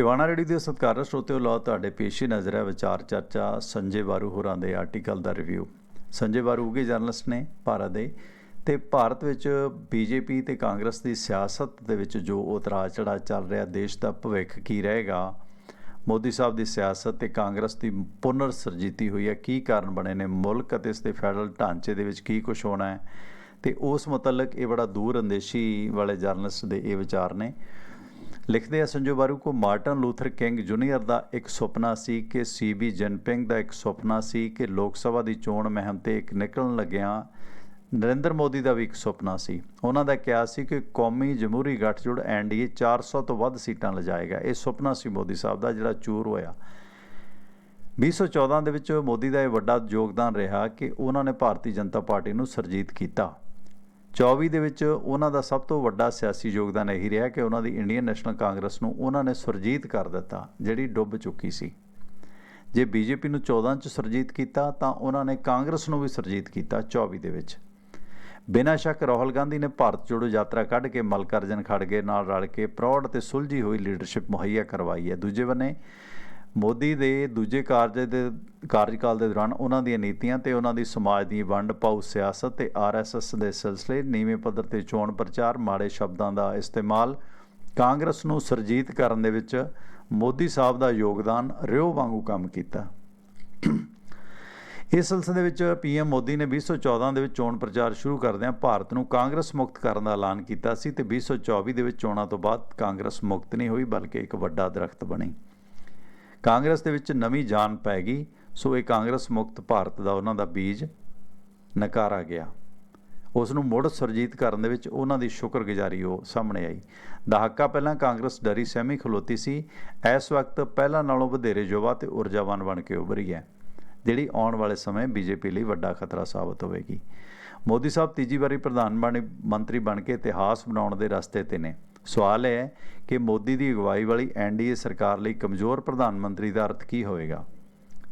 Tiwana ready ਦੇ ਸਤਿਕਾਰਤ ਸਰੋਤਿਓ ਲਓ ਤੁਹਾਡੇ ਪੇਸ਼ੀ ਨਜ਼ਰ ਹੈ ਵਿਚਾਰ ਚਰਚਾ, ਸੰਜੇ ਬਾਰੂ ਹੋਰਾਂ ਦੇ ਆਰਟੀਕਲ ਦਾ ਰਿਵਿਊ। ਸੰਜੇ ਬਾਰੂ ਉਗੇ ਜਰਨਲਿਸਟ ਨੇ ਭਾਰਤ ਦੇ ਤੇ ਭਾਰਤ ਵਿੱਚ ਬੀਜੇਪੀ ਤੇ ਕਾਂਗਰਸ ਦੀ ਸਿਆਸਤ ਦੇ ਵਿੱਚ ਜੋ ਉਤਰਾਅ ਚੜ੍ਹਾਅ ਚੱਲ ਰਿਹਾ, ਦੇਸ਼ ਦਾ ਭਵਿੱਖ ਕੀ ਰਹੇਗਾ? ਮੋਦੀ ਸਾਹਿਬ ਦੀ ਸਿਆਸਤ ਤੇ ਕਾਂਗਰਸ ਦੀ ਪੁਨਰ ਸਰਜੀਤੀ ਹੋਈ ਹੈ, ਕੀ ਕਾਰਨ ਬਣੇ ਨੇ? ਮੁਲਕ ਅਤੇ ਇਸ ਦੇ ਫੈਡਰਲ ਢਾਂਚੇ ਦੇ ਵਿੱਚ ਕੀ ਕੁਝ ਹੋਣਾ ਹੈ? ਤੇ ਉਸ ਮੁਤਲਕ ਇਹ ਬੜਾ ਦੂਰ ਅੰਦੇਸ਼ੀ ਵਾਲੇ ਜਰਨਲਿਸਟ ਦੇ ਇਹ ਵਿਚਾਰ ਨੇ। ਲਿਖਦੇ ਆ ਸੰਜੋ ਬਾਰੂ ਕੋ ਮਾਰਟਨ ਲੂਥਰ ਕਿੰਗ ਜੂਨੀਅਰ ਦਾ ਇੱਕ ਸੁਪਨਾ ਸੀ ਕਿ ਸੀਬੀ ਜਿਨਪਿੰਗ ਦਾ ਇੱਕ ਸੁਪਨਾ ਸੀ ਕਿ ਲੋਕ ਸਭਾ ਦੀ ਚੋਣ ਮਹਿਮ ਤੇ ਇੱਕ ਨਿਕਲਣ ਲੱਗਿਆ ਨਰਿੰਦਰ ਮੋਦੀ ਦਾ ਵੀ ਇੱਕ ਸੁਪਨਾ ਸੀ। ਉਹਨਾਂ ਦਾ ਕਿਹਾ ਸੀ ਕਿ ਕੌਮੀ ਜਮਹੂਰੀ ਗੱਠਜੋੜ ਐਨਡੀਏ 400 ਤੋਂ ਵੱਧ ਸੀਟਾਂ ਲਿਜਾਏਗਾ। ਇਹ ਸੁਪਨਾ ਸੀ ਮੋਦੀ ਸਾਹਿਬ ਦਾ ਜਿਹੜਾ ਚੂਰ ਹੋਇਆ। 2014 ਦੇ ਵਿੱਚ ਮੋਦੀ ਦਾ ਇਹ ਵੱਡਾ ਯੋਗਦਾਨ ਰਿਹਾ ਕਿ ਉਹਨਾਂ ਨੇ ਭਾਰਤੀ ਜਨਤਾ ਪਾਰਟੀ ਨੂੰ ਸਰਜੀਤ ਕੀਤਾ। 24 ਦੇ ਵਿੱਚ ਉਹਨਾਂ ਦਾ ਸਭ ਤੋਂ ਵੱਡਾ ਸਿਆਸੀ ਯੋਗਦਾਨ ਇਹੀ ਰਿਹਾ ਕਿ ਉਹਨਾਂ ਦੀ ਇੰਡੀਅਨ ਨੈਸ਼ਨਲ ਕਾਂਗਰਸ ਨੂੰ ਉਹਨਾਂ ਨੇ ਸੁਰਜੀਤ ਕਰ ਦਿੱਤਾ, ਜਿਹੜੀ ਡੁੱਬ ਚੁੱਕੀ ਸੀ। ਜੇ ਬੀਜੇਪੀ ਨੂੰ 14 ਚ ਸੁਰਜੀਤ ਕੀਤਾ, ਤਾਂ ਉਹਨਾਂ ਨੇ ਕਾਂਗਰਸ ਨੂੰ ਵੀ ਸੁਰਜੀਤ ਕੀਤਾ 24 ਦੇ ਵਿੱਚ। ਬਿਨਾਂ ਸ਼ੱਕ ਰਾਹੁਲ ਗਾਂਧੀ ਨੇ ਭਾਰਤ ਜੋੜੋ ਯਾਤਰਾ ਕੱਢ ਕੇ ਮਲਕਰਜਨ ਖੜਗੇ ਨਾਲ ਰਲ ਕੇ ਪ੍ਰੌੜ ਤੇ ਸੁਲਝੀ ਹੋਈ ਲੀਡਰਸ਼ਿਪ ਮੁਹੱਈਆ ਕਰਵਾਈ ਹੈ। ਦੂਜੇ ਬੰਨੇ ਮੋਦੀ ਦੇ ਦੂਜੇ ਕਾਰਜ ਦੇ ਕਾਰਜਕਾਲ ਦੇ ਦੌਰਾਨ ਉਹਨਾਂ ਦੀਆਂ ਨੀਤੀਆਂ ਤੇ ਉਹਨਾਂ ਦੀ ਸਮਾਜ ਦੀ ਵੰਡ ਪਾਉ ਸਿਆਸਤ ਤੇ ਆਰਐਸਐਸ ਦੇ ਸਿਲਸਿਲੇ ਨੀਵੇਂ ਪੱਧਰ ਤੇ ਚੋਣ ਪ੍ਰਚਾਰ, ਮਾੜੇ ਸ਼ਬਦਾਂ ਦਾ ਇਸਤੇਮਾਲ ਕਾਂਗਰਸ ਨੂੰ ਸਰਜੀਤ ਕਰਨ ਦੇ ਵਿੱਚ ਮੋਦੀ ਸਾਹਿਬ ਦਾ ਯੋਗਦਾਨ ਰਿਓ ਵਾਂਗੂ ਕੰਮ ਕੀਤਾ। ਇਸ ਸਿਲਸਿਲੇ ਵਿੱਚ ਪੀਐਮ ਮੋਦੀ ਨੇ 2014 ਦੇ ਵਿੱਚ ਚੋਣ ਪ੍ਰਚਾਰ ਸ਼ੁਰੂ ਕਰਦਿਆਂ ਭਾਰਤ ਨੂੰ ਕਾਂਗਰਸ ਮੁਕਤ ਕਰਨ ਦਾ ਐਲਾਨ ਕੀਤਾ ਸੀ ਤੇ 2024 ਦੇ ਵਿੱਚ ਚੋਣਾਂ ਤੋਂ ਬਾਅਦ ਕਾਂਗਰਸ ਮੁਕਤ ਨਹੀਂ ਹੋਈ, ਬਲਕਿ ਇੱਕ ਵੱਡਾ ਦਰਖਤ ਬਣੀ। ਕਾਂਗਰਸ ਦੇ ਵਿੱਚ ਨਵੀਂ ਜਾਨ ਪੈ ਗਈ, ਸੋ ਇਹ ਕਾਂਗਰਸ ਮੁਕਤ ਭਾਰਤ ਦਾ ਉਹਨਾਂ ਦਾ ਬੀਜ ਨਕਾਰਾ ਗਿਆ। ਉਸ ਨੂੰ ਮੁੜ ਸੁਰਜੀਤ ਕਰਨ ਦੇ ਵਿੱਚ ਉਹਨਾਂ ਦੀ ਸ਼ੁਕਰਗੁਜ਼ਾਰੀ ਉਹ ਸਾਹਮਣੇ ਆਈ। ਦਹਾਕਾ ਪਹਿਲਾਂ ਕਾਂਗਰਸ ਡਰੀ ਸਹਿਮੀ ਖਲੋਤੀ ਸੀ, ਇਸ ਵਕਤ ਪਹਿਲਾਂ ਨਾਲੋਂ ਵਧੇਰੇ ਯੁਵਾ ਤੇ ਊਰਜਾਵਾਨ ਬਣ ਕੇ ਉਭਰੀ ਹੈ, ਜਿਹੜੀ ਆਉਣ ਵਾਲੇ ਸਮੇਂ ਬੀਜੇਪੀ ਲਈ ਵੱਡਾ ਖਤਰਾ ਸਾਬਤ ਹੋਵੇਗੀ। ਮੋਦੀ ਸਾਹਿਬ ਤੀਜੀ ਵਾਰੀ ਪ੍ਰਧਾਨ ਬਣੇ, ਮੰਤਰੀ ਬਣ ਕੇ ਇਤਿਹਾਸ ਬਣਾਉਣ ਦੇ ਰਸਤੇ ਤੇ ਨੇ। ਸਵਾਲ ਇਹ ਹੈ ਕਿ ਮੋਦੀ ਦੀ ਅਗਵਾਈ ਵਾਲੀ ਐਨਡੀਏ ਸਰਕਾਰ ਲਈ ਕਮਜ਼ੋਰ ਪ੍ਰਧਾਨ ਮੰਤਰੀ ਦਾ ਅਰਥ ਕੀ ਹੋਵੇਗਾ?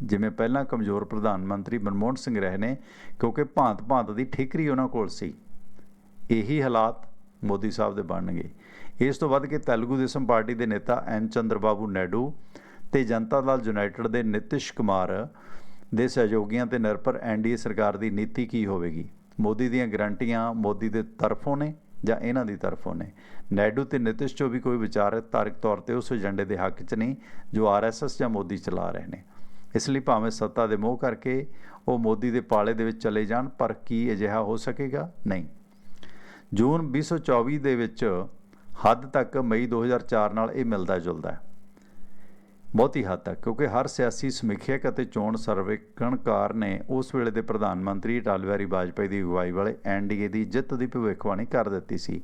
ਜਿਵੇਂ ਪਹਿਲਾਂ ਕਮਜ਼ੋਰ ਪ੍ਰਧਾਨ ਮੰਤਰੀ ਮਨਮੋਹਨ ਸਿੰਘ ਰਹੇ ਨੇ, ਕਿਉਂਕਿ ਭਾਂਤ-ਭਾਂਤ ਦੀ ਠਿਕਰੀ ਉਹਨਾਂ ਕੋਲ ਸੀ। ਇਹੀ ਹਾਲਾਤ ਮੋਦੀ ਸਾਹਿਬ ਦੇ ਬਣਨਗੇ। ਇਸ ਤੋਂ ਵੱਧ ਕੇ ਤੇਲਗੂ ਦੇਸ਼ਮ ਪਾਰਟੀ ਦੇ ਨੇਤਾ ਐਨ ਚੰਦਰਬਾਬੂ ਨਾਇਡੂ ਤੇ ਜਨਤਾ ਦਲ ਯੂਨਾਈਟਿਡ ਦੇ ਨਿਤਿਸ਼ ਕੁਮਾਰ ਦੇ ਸਹਿਯੋਗੀਆਂ ਤੇ ਨਿਰਭਰ ਐਨਡੀਏ ਸਰਕਾਰ ਦੀ ਨੀਤੀ ਕੀ ਹੋਵੇਗੀ? ਮੋਦੀ ਦੀਆਂ ਗਰੰਟੀਆਂ ਮੋਦੀ ਦੇ ਤਰਫੋਂ ਨੇ। ਜਾਂ ਇਹਨਾਂ ਦੀ ਤਰਫੋਂ ਨੇ। ਨਾਇਡੂ ਤੇ ਨਿਤਿਸ਼ ਚੋ ਵੀ ਕੋਈ ਵਿਚਾਰਧਾਰਕ ਤੌਰ ਤੇ ਉਸ ਏਜੰਡੇ ਦੇ ਹੱਕ 'ਚ ਨਹੀਂ, ਜੋ ਆਰਐਸਐਸ ਜਾਂ ਮੋਦੀ ਚਲਾ ਰਹੇ ਨੇ। ਇਸ ਲਈ ਭਾਵੇਂ ਸੱਤਾ ਦੇ ਮੋਹ ਕਰਕੇ ਉਹ ਮੋਦੀ ਦੇ ਪਾਲੇ ਦੇ ਵਿੱਚ ਚਲੇ ਜਾਣ, ਪਰ ਕੀ ਅਜਿਹਾ ਹੋ ਸਕੇਗਾ? ਨਹੀਂ। ਜੂਨ 2024 ਦੇ ਵਿੱਚ ਹੱਦ ਤੱਕ ਮਈ 2004 ਨਾਲ ਇਹ ਮਿਲਦਾ ਜੁਲਦਾ ਹੈ। ਬਹੁਤੀ ਹੱਦ ਤੱਕ, ਕਿਉਂਕਿ ਹਰ ਸਿਆਸੀ ਸਮੀਖਿਅਕ ਅਤੇ ਚੋਣ ਸਰਵੇਖਣਕਾਰ ਨੇ ਉਸ ਵੇਲੇ ਦੇ ਪ੍ਰਧਾਨ ਮੰਤਰੀ ਅਟਲ ਬਿਹਾਰੀ ਵਾਜਪਾਈ ਦੀ ਅਗਵਾਈ ਵਾਲੇ ਐਨਡੀਏ ਦੀ ਜਿੱਤ ਦੀ ਭਵਿੱਖਬਾਣੀ ਕਰ ਦਿੱਤੀ ਸੀ।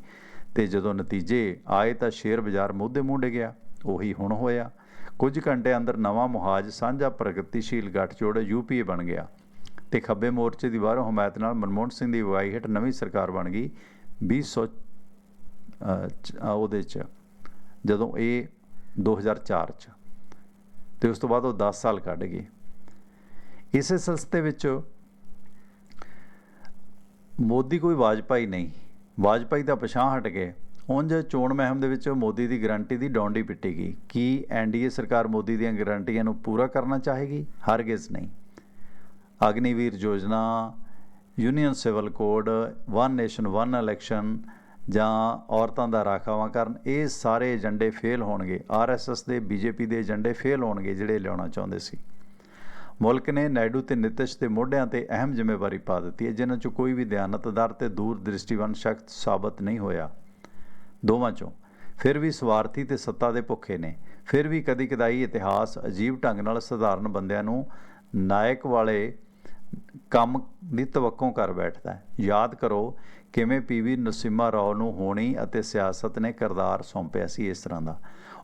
ਤੇ ਜਦੋਂ ਨਤੀਜੇ ਆਏ ਤਾਂ ਸ਼ੇਅਰ ਬਾਜ਼ਾਰ ਮੁੱਦੇ ਮੁੰਡੇ ਗਿਆ, ਉਹੀ ਹੁਣ ਹੋਇਆ। ਕੁਝ ਘੰਟੇ ਅੰਦਰ ਨਵਾਂ ਮੁਹਾਜ ਸਾਂਝਾ ਪ੍ਰਗਤੀਸ਼ੀਲ ਗੱਠਜੋੜ ਯੂਪੀਏ ਬਣ ਗਿਆ। ਤੇ ਖੱਬੇ ਮੋਰਚੇ ਦੀ ਬਾਹਰੋਂ ਹਮਾਇਤ ਨਾਲ ਮਨਮੋਹਨ ਸਿੰਘ ਦੀ ਅਗਵਾਈ ਹੇਠ ਨਵੀਂ ਸਰਕਾਰ ਬਣ ਗਈ 2000 ਉਹਦੇ ਚ, ਜਦੋਂ ਇਹ 2004 ਚ ਤੇ ਉਸ ਤੋਂ ਬਾਅਦ ਉਹ 10 ਸਾਲ ਕੱਢ ਗਏ ਇਸੇ ਸਿਲਸਿਲੇ ਵਿੱਚ ਮੋਦੀ ਕੋਈ ਵਾਜਪਾਈ ਨਹੀਂ। ਵਾਜਪਾਈ ਦਾ ਪਛਾਣ ਹਟ ਗਏ ਉਂਝ ਚੋਣ ਮਹਿਮ ਦੇ ਵਿੱਚ ਮੋਦੀ ਦੀ ਗਰੰਟੀ ਦੀ ਡੌਂਡੀ ਪਿੱਟੀ ਗਈ। ਕੀ ਐਨਡੀਏ ਸਰਕਾਰ ਮੋਦੀ ਦੀਆਂ ਗਰੰਟੀਆਂ ਨੂੰ ਪੂਰਾ ਕਰਨਾ ਚਾਹੇਗੀ? ਹਰਗਿਜ਼ ਨਹੀਂ। ਅਗਨੀਵੀਰ ਯੋਜਨਾ, union civil code, one nation, one election ਜਾਂ ਔਰਤਾਂ ਦਾ ਰਾਖਾਵਾਂ ਕਰਨ, ਇਹ ਸਾਰੇ ਏਜੰਡੇ ਫੇਲ ਹੋਣਗੇ। ਆਰਐਸਐਸ ਦੇ ਬੀਜੇਪੀ ਦੇ ਏਜੰਡੇ ਫੇਲ ਹੋਣਗੇ, ਜਿਹੜੇ ਲਿਆਉਣਾ ਚਾਹੁੰਦੇ ਸੀ। ਮੁਲਕ ਨੇ ਨਾਇਡੂ ਤੇ ਨਿਤਿਸ਼ ਦੇ ਮੋਢਿਆਂ ਤੇ ਅਹਿਮ ਜ਼ਿੰਮੇਵਾਰੀ ਪਾ ਦਿੱਤੀ ਹੈ, ਜਿਨ੍ਹਾਂ ਚੋਂ ਕੋਈ ਵੀ ਦਿਆਨਤਦਾਰ ਤੇ ਦੂਰ ਦ੍ਰਿਸ਼ਟੀਵਾਨ ਸ਼ਖਸ ਸਾਬਤ ਨਹੀਂ ਹੋਇਆ। ਦੋਵਾਂ ਚੋਂ। ਫਿਰ ਵੀ ਸਵਾਰਥੀ ਤੇ ਸੱਤਾ ਦੇ ਭੁੱਖੇ ਨੇ। ਫਿਰ ਵੀ ਕਦੀ ਕਦਾਈ ਇਤਿਹਾਸ ਅਜੀਬ ਢੰਗ ਨਾਲ ਸਧਾਰਨ ਬੰਦਿਆਂ ਨੂੰ ਨਾਇਕ ਵਾਲੇ ਕੰਮ ਦੀ ਤਵੱਕੋਂ ਕਰ ਬੈਠਦਾ ਹੈ। ਯਾਦ ਕਰੋ ਕਿਵੇਂ ਪੀਵੀ ਨਰਸਿਮਾ ਰਾਓ ਨੂੰ ਹੋਣੀ ਅਤੇ ਸਿਆਸਤ ਨੇ ਕਿਰਦਾਰ ਸੌਂਪਿਆ ਸੀ ਇਸ ਤਰ੍ਹਾਂ ਦਾ।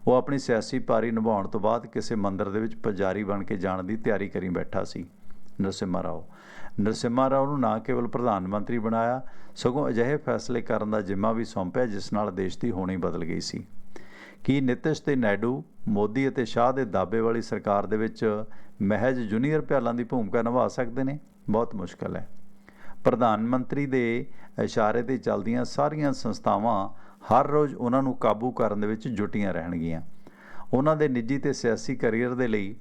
ਉਹ ਆਪਣੀ ਸਿਆਸੀ ਪਾਰੀ ਨਿਭਾਉਣ ਤੋਂ ਬਾਅਦ ਕਿਸੇ ਮੰਦਰ ਦੇ ਵਿੱਚ ਪੁਜਾਰੀ ਬਣ ਕੇ ਜਾਣ ਦੀ ਤਿਆਰੀ ਕਰੀ ਬੈਠਾ ਸੀ ਨਰਸਿਮਾ ਰਾਓ। ਨਰਸਿਮਾ ਰਾਓ ਨੂੰ ਨਾ ਕੇਵਲ ਪ੍ਰਧਾਨ ਮੰਤਰੀ ਬਣਾਇਆ, ਸਗੋਂ ਅਜਿਹੇ ਫੈਸਲੇ ਕਰਨ ਦਾ ਜ਼ਿੰਮਾ ਵੀ ਸੌਂਪਿਆ, ਜਿਸ ਨਾਲ ਦੇਸ਼ ਦੀ ਹੋਣੀ ਬਦਲ ਗਈ ਸੀ। ਕੀ ਨਿਤਿਸ਼ ਤੇ ਨਾਇਡੂ ਮੋਦੀ ਅਤੇ ਸ਼ਾਹ ਦੇ ਦਾਬੇ ਵਾਲੀ ਸਰਕਾਰ ਦੇ ਵਿੱਚ ਮਹਿਜ ਜੂਨੀਅਰ ਭਿਆਲਾਂ ਦੀ ਭੂਮਿਕਾ ਨਿਭਾ ਸਕਦੇ ਨੇ? ਬਹੁਤ ਮੁਸ਼ਕਲ ਹੈ। ਪ੍ਰਧਾਨ ਮੰਤਰੀ ਦੇ ਇਸ਼ਾਰੇ ਤੇ ਚੱਲਦੀਆਂ ਸਾਰੀਆਂ ਸੰਸਥਾਵਾਂ ਹਰ ਰੋਜ਼ ਉਹਨਾਂ ਨੂੰ ਕਾਬੂ ਕਰਨ ਦੇ ਵਿੱਚ ਜੁਟੀਆਂ ਰਹਿਣਗੀਆਂ। ਉਹਨਾਂ ਦੇ ਨਿੱਜੀ ਤੇ ਸਿਆਸੀ ਕੈਰੀਅਰ ਦੇ ਲਈ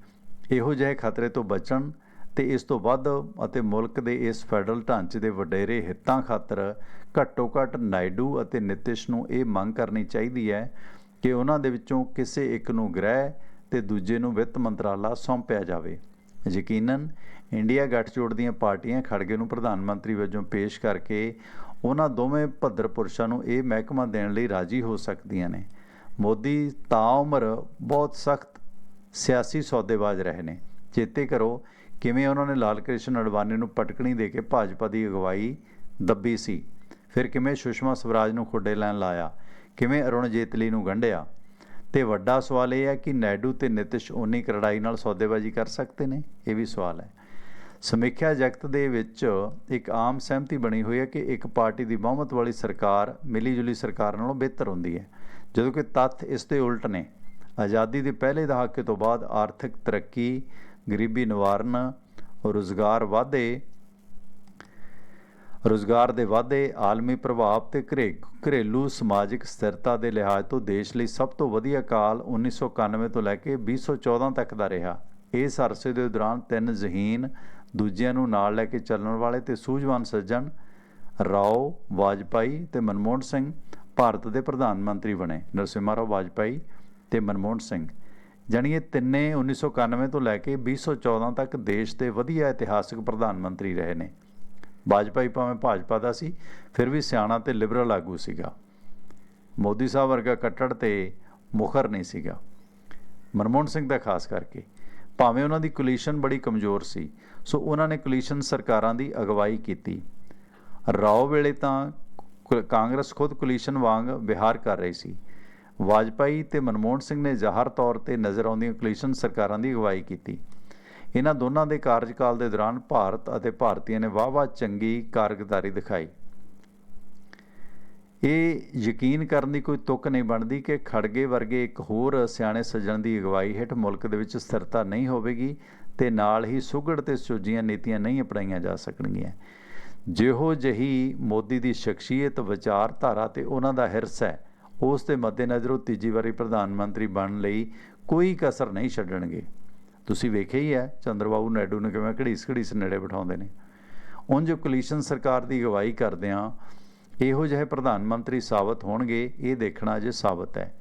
ਇਹੋ ਜਿਹੇ ਖਤਰੇ ਤੋਂ ਬਚਣ ਤੇ ਇਸ ਤੋਂ ਵੱਧ ਅਤੇ ਮੁਲਕ ਦੇ ਇਸ ਫੈਡਰਲ ਢਾਂਚੇ ਦੇ ਵਡੇਰੇ ਹਿੱਤਾਂ ਖਾਤਰ ਘੱਟੋ ਘੱਟ ਨਾਇਡੂ ਅਤੇ ਨਿਤਿਸ਼ ਨੂੰ ਇਹ ਮੰਗ ਕਰਨੀ ਚਾਹੀਦੀ ਹੈ ਕਿ ਉਹਨਾਂ ਦੇ ਵਿੱਚੋਂ ਕਿਸੇ ਇੱਕ ਨੂੰ ਗ੍ਰਹਿ ਤੇ ਦੂਜੇ ਨੂੰ ਵਿੱਤ ਮੰਤਰਾਲਾ ਸੌਂਪਿਆ ਜਾਵੇ। ਯਕੀਨਨ ਇੰਡੀਆ ਗੱਠਜੋੜ ਦੀਆਂ ਪਾਰਟੀਆਂ ਖੜਗੇ ਨੂੰ ਪ੍ਰਧਾਨ ਮੰਤਰੀ ਵਜੋਂ ਪੇਸ਼ ਕਰਕੇ ਉਹਨਾਂ ਦੋਵੇਂ ਭੱਦਰ ਪੁਰਸ਼ਾਂ ਨੂੰ ਇਹ ਮਹਿਕਮਾ ਦੇਣ ਲਈ ਰਾਜੀ ਹੋ ਸਕਦੀਆਂ ਨੇ। ਮੋਦੀ ਤਾਂ ਉਮਰ ਬਹੁਤ ਸਖਤ ਸਿਆਸੀ ਸੌਦੇਬਾਜ਼ ਰਹੇ ਨੇ। ਚੇਤੇ ਕਰੋ ਕਿਵੇਂ ਉਹਨਾਂ ਨੇ ਲਾਲ ਕ੍ਰਿਸ਼ਨ ਅਡਵਾਨੀ ਨੂੰ ਪਟਕਣੀ ਦੇ ਕੇ ਭਾਜਪਾ ਦੀ ਅਗਵਾਈ ਦੱਬੀ ਸੀ। ਫਿਰ ਕਿਵੇਂ ਸੁਸ਼ਮਾ ਸਵਰਾਜ ਨੂੰ ਖੁੱਡੇ ਲੈਣ ਲਾਇਆ, ਕਿਵੇਂ ਅਰੁਣ ਜੇਤਲੀ ਨੂੰ ਗੰਢਿਆ ਤੇ ਵੱਡਾ ਸਵਾਲ ਇਹ ਹੈ ਕਿ ਨਾਇਡੂ ਤੇ ਨਿਤਿਸ਼ ਉਨੀ ਕਰੜਾਈ ਨਾਲ ਸੌਦੇਬਾਜ਼ੀ ਕਰ ਸਕਦੇ ਨੇ? ਇਹ ਵੀ ਸਵਾਲ ਹੈ। ਸਮੀਖਿਆ ਜਗਤ ਦੇ ਵਿੱਚ ਇੱਕ ਆਮ ਸਹਿਮਤੀ ਬਣੀ ਹੋਈ ਹੈ ਕਿ ਇੱਕ ਪਾਰਟੀ ਦੀ ਬਹੁਮਤ ਵਾਲੀ ਸਰਕਾਰ ਮਿਲੀ ਜੁਲੀ ਸਰਕਾਰ ਨਾਲੋਂ ਬਿਹਤਰ ਹੁੰਦੀ ਹੈ, ਜਦੋਂ ਕਿ ਤੱਥ ਇਸ ਦੇ ਉਲਟ ਨੇ। ਆਜ਼ਾਦੀ ਦੇ ਪਹਿਲੇ ਦਹਾਕੇ ਤੋਂ ਬਾਅਦ ਆਰਥਿਕ ਤਰੱਕੀ, ਗਰੀਬੀ ਨਿਵਾਰਨ, ਰੁਜ਼ਗਾਰ ਵਾਧੇ ਰੁਜ਼ਗਾਰ ਦੇ ਵਾਧੇ, ਆਲਮੀ ਪ੍ਰਭਾਵ ਤੇ ਘਰੇ, ਘਰੇਲੂ ਸਮਾਜਿਕ ਸਥਿਰਤਾ ਦੇ ਲਿਹਾਜ਼ ਤੋਂ ਦੇਸ਼ ਲਈ ਸਭ ਤੋਂ ਵਧੀਆ ਕਾਲ 1991 ਤੋਂ ਲੈ ਕੇ 2014 ਤੱਕ ਦਾ ਰਿਹਾ। ਇਸ ਅਰਸੇ ਦੇ ਦੌਰਾਨ ਤਿੰਨ ਜ਼ਹੀਨ, ਦੂਜਿਆਂ ਨੂੰ ਨਾਲ ਲੈ ਕੇ ਚੱਲਣ ਵਾਲੇ ਤੇ ਸੂਝਵਾਨ ਸੱਜਣ ਰਾਓ ਵਾਜਪਾਈ ਤੇ ਮਨਮੋਹਨ ਸਿੰਘ ਭਾਰਤ ਦੇ ਪ੍ਰਧਾਨ ਮੰਤਰੀ ਬਣੇ। ਨਰਸਿਮਹਾ ਰਾਓ ਵਾਜਪਾਈ ਤੇ ਮਨਮੋਹਨ ਸਿੰਘ। ਜਾਣੀ ਇਹ ਤਿੰਨੇ 1991 ਤੋਂ ਲੈ ਕੇ 2014 ਤੱਕ ਦੇਸ਼ ਦੇ ਵਧੀਆ ਇਤਿਹਾਸਕ ਪ੍ਰਧਾਨ ਮੰਤਰੀ ਰਹੇ ਨੇ। ਵਾਜਪਾਈ ਭਾਵੇਂ ਭਾਜਪਾ ਦਾ ਸੀ, ਫਿਰ ਵੀ ਸਿਆਣਾ ਤੇ ਲਿਬਰਲ ਆਗੂ ਸੀਗਾ। ਮੋਦੀ ਸਾਹਿਬ ਵਰਗਾ ਕੱਟੜ ਤੇ ਮੁਖਰ ਨਹੀਂ ਸੀਗਾ। ਮਨਮੋਹਨ ਸਿੰਘ ਦਾ ਖਾਸ ਕਰਕੇ। ਭਾਵੇਂ ਉਹਨਾਂ ਦੀ ਕੋਲੀਸ਼ਨ ਬੜੀ ਕਮਜ਼ੋਰ ਸੀ, ਸੋ ਉਹਨਾਂ ਨੇ ਕੋਲੀਸ਼ਨ ਸਰਕਾਰਾਂ ਦੀ ਅਗਵਾਈ ਕੀਤੀ। ਰਾਓ ਵੇਲੇ ਤਾਂ ਕਾਂਗਰਸ ਖੁਦ ਕੋਲੀਸ਼ਨ ਵਾਂਗ ਵਿਹਾਰ ਕਰ ਰਹੀ ਸੀ। ਵਾਜਪਾਈ ਤੇ ਮਨਮੋਹਨ ਸਿੰਘ ਨੇ ਜ਼ਾਹਰ ਤੌਰ ਤੇ ਨਜ਼ਰ ਆਉਂਦੀਆਂ ਕੋਲੀਸ਼ਨ ਸਰਕਾਰਾਂ ਦੀ ਅਗਵਾਈ ਕੀਤੀ। ਇਹਨਾਂ ਦੋਨਾਂ ਦੇ ਕਾਰਜਕਾਲ ਦੇ ਦੌਰਾਨ ਭਾਰਤ ਅਤੇ ਭਾਰਤੀਆਂ ਨੇ ਵਾਹ-ਵਾਹ ਚੰਗੀ ਕਾਰਗੁਜ਼ਾਰੀ ਦਿਖਾਈ। ਇਹ ਯਕੀਨ ਕਰਨ ਦੀ ਕੋਈ ਤੁਕ ਨਹੀਂ ਬਣਦੀ ਕਿ ਖੜਗੇ ਵਰਗੇ ਇੱਕ ਹੋਰ ਸਿਆਣੇ ਸੱਜਣ ਦੀ ਅਗਵਾਈ ਹੇਠ ਮੁਲਕ ਦੇ ਵਿੱਚ ਸਥਿਰਤਾ ਨਹੀਂ ਹੋਵੇਗੀ ਤੇ ਨਾਲ ਹੀ ਸੁਘੜ ਤੇ ਸੁਜੀਆਂ ਨੀਤੀਆਂ ਨਹੀਂ ਅਪਣਾਈਆਂ ਜਾ ਸਕਣਗੀਆਂ। ਜਿਹੋ ਜਹੀ ਮੋਦੀ ਦੀ ਸ਼ਖਸੀਅਤ, ਵਿਚਾਰਧਾਰਾ ਤੇ ਉਹਨਾਂ ਦਾ ਹਿਰਸ ਹੈ, ਉਸ ਦੇ ਮੱਦੇਨਜ਼ਰ ਉਹ ਤੀਜੀ ਵਾਰੀ ਪ੍ਰਧਾਨ ਮੰਤਰੀ ਬਣਨ ਲਈ ਕੋਈ ਕਸਰ ਨਹੀਂ ਛੱਡਣਗੇ। ਤੁਸੀਂ ਵੇਖਿਆ ਹੀ ਹੈ ਚੰਦਰਬਾਬੂ ਨਾਇਡੂ ਨੂੰ ਕਿਵੇਂ ਘੜੀਸ ਘੜੀਸ ਨੇੜੇ ਬਿਠਾਉਂਦੇ ਨੇ। ਉਂਝ ਕੋਲੀਸ਼ਨ ਸਰਕਾਰ ਦੀ ਅਗਵਾਈ ਕਰਦਿਆਂ ਇਹੋ ਜਿਹੇ ਪ੍ਰਧਾਨ ਮੰਤਰੀ ਸਾਬਤ ਹੋਣਗੇ, ਇਹ ਦੇਖਣਾ ਅਜੇ ਸਾਬਤ ਹੈ,